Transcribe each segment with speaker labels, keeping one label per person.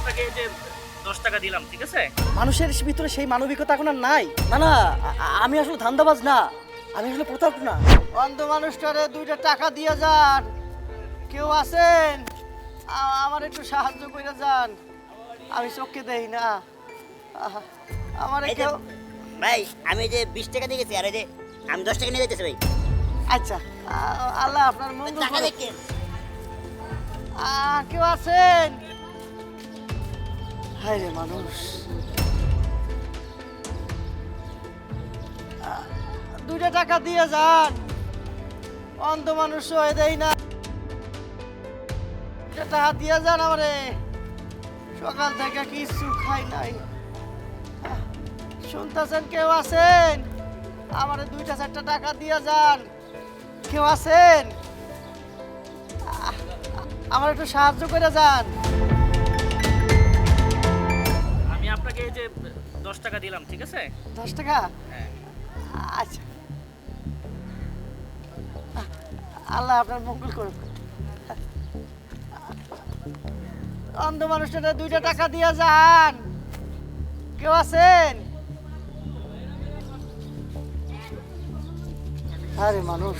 Speaker 1: আপনাকে এই যে দশ টাকা দিলাম ঠিক আছে?
Speaker 2: মানুষের ভিতরে সেই মানবিকতা এখন আর নাই। না না আ- আমি আসলে ধান্দাবাজ না। আমি আসলে প্রতারক না। অন্ধ মানুষটারে দুইটা টাকা দিয়ে যান। কেউ আছেন? আ- আমার একটু সাহায্য করে যান। আমি চোখকে দেই না। আহা, আমার
Speaker 3: এই যে
Speaker 2: কেউ
Speaker 3: ভাই আমি যে বিশ টাকা দিয়ে গেছি আর এই যে আমি দশ টাকা নিয়ে যেতেছি ভাই।
Speaker 2: আচ্ছা আ- আল্লাহ আপনার মঙ্গল
Speaker 3: টাকা
Speaker 2: করুক।
Speaker 3: দেখে
Speaker 2: আ, কেউ আছেন? হায় রে মানুষ দুইটা টাকা দিয়ে যান। অন্ধ মানুষ হয়ে দেয় না। টাকা দিয়ে যান আমারে। সকাল থেকে কিছু খাই নাই। শুনতেছেন কেউ আছেন? আমারে দুইটা চারটা টাকা দিয়ে যান। কেউ আছেন? আমার একটু সাহায্য করে যান।
Speaker 1: দশ টাকা দিলাম ঠিক আছে?
Speaker 2: দশ টাকা?
Speaker 1: হ্যাঁ।
Speaker 2: আচ্ছা। আল্লাহ আপনার মঙ্গল অন্ধ মানুষটা দুইটা টাকা দিয়ে যান। কেউ আছেন? আরে মানুষ।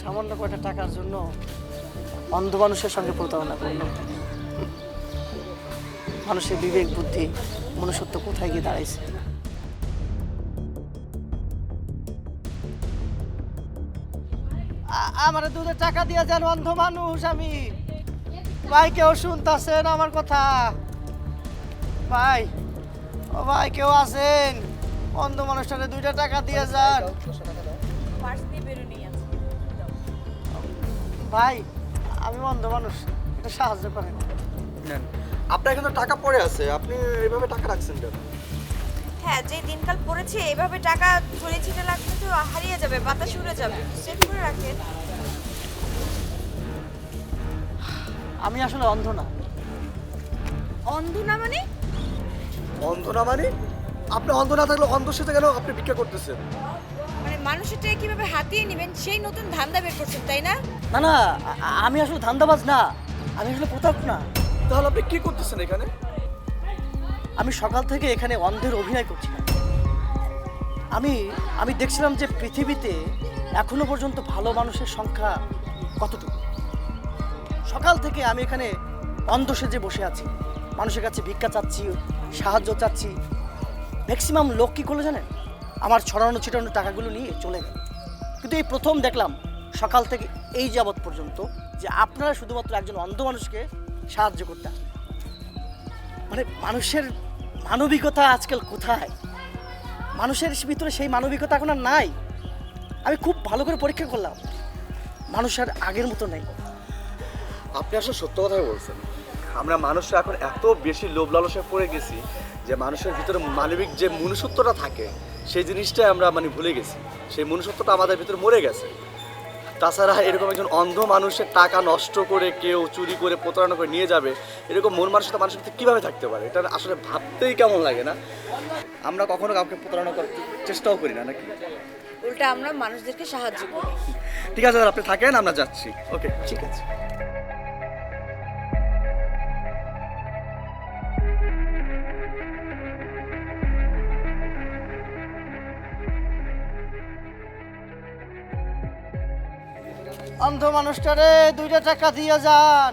Speaker 2: সামান্য কয়টা টাকার জন্য অন্ধ মানুষের সঙ্গে প্রতারণা করল। মানুষের বিবেক বুদ্ধি মনুষ্যত্ব কোথায় গিয়ে দাঁড়াইছে? আমার দুধের টাকা দিয়ে যান অন্ধ মানুষ আমি। ভাই কেউ শুনতাছেন আমার কথা? ভাই ও ভাই কেউ আছেন? অন্ধ মানুষটারে দুইটা টাকা দিয়ে যান। ভাই আমি অন্ধ মানুষ একটু সাহায্য করেন
Speaker 4: নেন আপনার এখানে টাকা পড়ে আছে আপনি এইভাবে টাকা রাখছেন কেন?
Speaker 5: হ্যাঁ যে দিনকাল পড়েছে এভাবে টাকা ছড়িয়ে ছিটে রাখলে তো হারিয়ে যাবে বাতাস উড়ে যাবে সেভ করে রাখেন।
Speaker 2: আমি আসলে অন্ধ না।
Speaker 5: অন্ধ না মানে?
Speaker 4: অন্ধ না মানে? আপনি অন্ধ না থাকলে অন্ধ সাথে কেন আপনি ভিক্ষা করতেছেন?
Speaker 5: মানে মানুষের টাকা কীভাবে হাতিয়ে নেবেন সেই নতুন ধান্দা বের করছেন তাই না?
Speaker 2: না না আ- আমি আসলে ধান্দাবাজ না। আমি আসলে প্রতারক না।
Speaker 4: তাহলে আপনি কি করতেছেন এখানে?
Speaker 2: আমি সকাল থেকে এখানে অন্ধের অভিনয় করছিলাম আমি আমি দেখছিলাম যে পৃথিবীতে এখনও পর্যন্ত ভালো মানুষের সংখ্যা কতটুকু? সকাল থেকে আমি এখানে অন্ধ সেজে বসে আছি। মানুষের কাছে ভিক্ষা চাচ্ছি সাহায্য চাচ্ছি। ম্যাক্সিমাম লোক কী করল জানেন? আমার ছড়ানো ছিটানো টাকাগুলো নিয়ে চলে গেল। কিন্তু এই প্রথম দেখলাম সকাল থেকে এই যাবৎ পর্যন্ত যে আপনারা শুধুমাত্র একজন অন্ধ মানুষকে সাহায্য করতে মানে মানুষের মানবিকতা আজকাল কোথায়? মানুষের ভিতরে সেই মানবিকতা এখন আর নাই। আমি খুব ভালো করে পরীক্ষা করলাম। মানুষ আর আগের মতো নেই।
Speaker 4: আপনি আসলে সত্য কথাই বলছেন। আমরা মানুষ এখন এত বেশি লোভ লালসায় পড়ে গেছি যে মানুষের ভিতরে মানবিক যে মনুষ্যত্বটা থাকে সেই জিনিসটাই আমরা মানে ভুলে গেছি। সেই মনুষ্যত্বটা আমাদের ভিতরে মরে গেছে। তাছাড়া এরকম একজন অন্ধ মানুষের টাকা নষ্ট করে কেউ চুরি করে প্রতারণা করে নিয়ে যাবে এরকম মন মানুষটা মানুষের ভিতরে কীভাবে থাকতে পারে? এটা আসলে ভাবতেই কেমন লাগে না? আমরা কখনো কাউকে প্রতারণা করার চেষ্টাও করি না নাকি?
Speaker 5: উল্টা আমরা মানুষদেরকে সাহায্য করি।
Speaker 4: ঠিক আছে আপনি থাকেন আমরা যাচ্ছি। ওকে ঠিক আছে।
Speaker 2: অন্ধ মানুষটারে দুইটা টাকা দিয়ে যান।